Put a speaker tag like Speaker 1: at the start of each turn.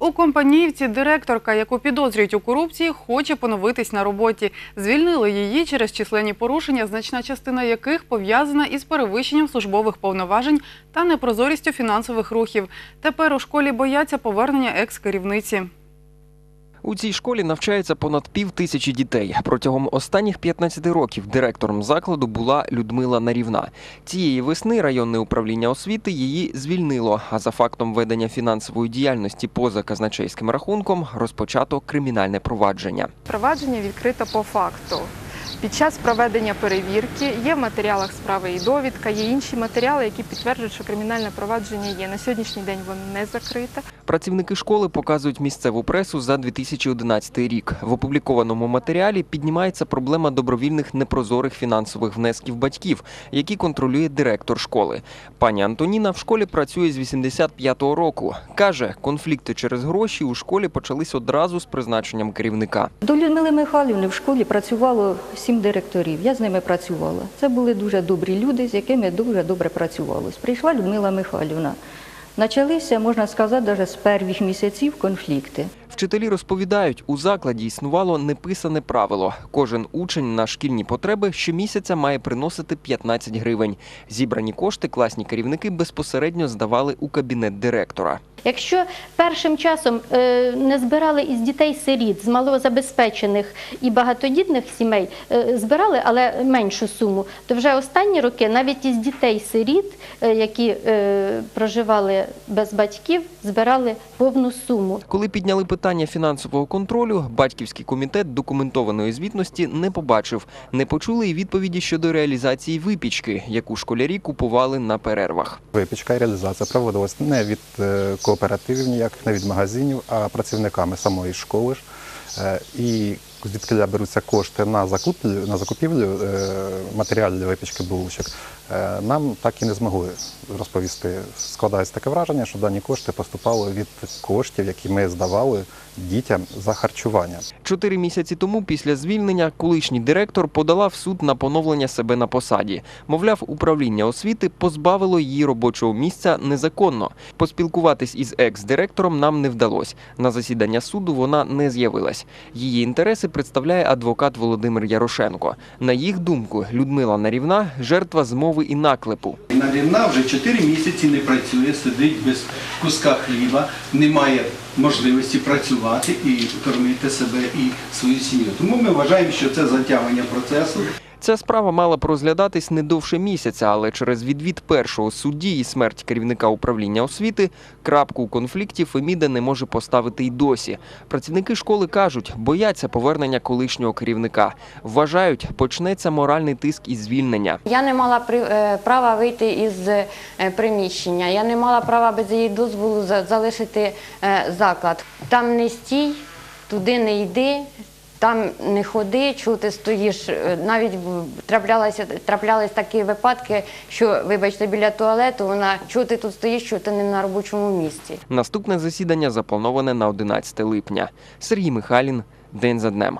Speaker 1: У компаніївці директорка, яку підозрюють у корупції, хоче поновитись на роботі. Звільнили її через численні порушення, значна частина яких пов'язана із перевищенням службових повноважень та непрозорістю фінансових рухів. Тепер у школі бояться повернення екс-керівниці.
Speaker 2: У цій школі навчається понад пів тисячі дітей. Протягом останніх 15 років директором закладу була Людмила Нарівна. Цієї весни районне управління освіти її звільнило. А за фактом ведення фінансової діяльності поза казначейським рахунком розпочато кримінальне провадження.
Speaker 3: Провадження відкрито по факту. Під час проведення перевірки є в матеріалах справи і довідка, є інші матеріали, які підтверджують, що кримінальне провадження є. На сьогоднішній день воно не закрите.
Speaker 2: Працівники школи показують місцеву пресу за 2011 рік. В опублікованому матеріалі піднімається проблема добровільних непрозорих фінансових внесків батьків, які контролює директор школи. Пані Антоніна в школі працює з 85-го року. Каже, конфлікти через гроші у школі почались одразу з призначенням керівника.
Speaker 4: До Людмили Михайлівни в школі працювало сім директорів. Я з ними працювала. Це були дуже добрі люди, з якими дуже добре працювалось. Прийшла Людмила Михайлівна. Почалися, можна сказати, навіть з перших місяців конфлікти.
Speaker 2: Вчителі розповідають, у закладі існувало неписане правило. Кожен учень на шкільні потреби щомісяця має приносити 15 гривень. Зібрані кошти класні керівники безпосередньо здавали у кабінет директора.
Speaker 5: Якщо першим часом е, не збирали із дітей-сиріт, з малозабезпечених і багатодітних сімей, е, збирали, але меншу суму, то вже останні роки навіть із дітей-сиріт, е, які е, проживали без батьків, збирали повну суму.
Speaker 2: Коли підняли питання фінансового контролю, батьківський комітет документованої звітності не побачив. Не почули і відповіді щодо реалізації випічки, яку школярі купували на перервах.
Speaker 6: Випічка і реалізація проводилась не від е, кооперативів ніяких, від магазинів, а працівниками самої школи. Е, І звідки беруться кошти на закупівлю, на закупівлю е, матеріалів для випічки булочок, нам так і не змогли розповісти. Складається таке враження, що дані кошти поступали від коштів, які ми здавали дітям за харчування.
Speaker 2: Чотири місяці тому, після звільнення, колишній директор подала в суд на поновлення себе на посаді. Мовляв, управління освіти позбавило її робочого місця незаконно. Поспілкуватись із екс-директором нам не вдалося. На засідання суду вона не з'явилась. Її інтереси представляє адвокат Володимир Ярошенко. На їх думку, Людмила Нарівна жертва змови і наклепу.
Speaker 7: Нарівна вже 4 місяці не працює, сидить без куска хліба, не має можливості працювати і кормити себе і свою сім'ю. Тому ми вважаємо, що це затягування процесу.
Speaker 2: Ця справа мала б розглядатись не довше місяця, але через відвід першого судді і смерть керівника управління освіти крапку у конфлікті Феміда не може поставити й досі. Працівники школи кажуть, бояться повернення колишнього керівника. Вважають, почнеться моральний тиск і звільнення.
Speaker 8: Я не мала е, права вийти із е, приміщення. Я не мала права без її дозволу за- залишити е, заклад. Там не стій, туди не йди. Там не ходи, чого ти стоїш. Е, Навіть траплялися траплялись такі випадки, що, вибачте, біля туалету вона чого ти тут стоїш, що ти не на робочому місці.
Speaker 2: Наступне засідання заплановане на 11 липня. Сергій Михайлін. День за днем.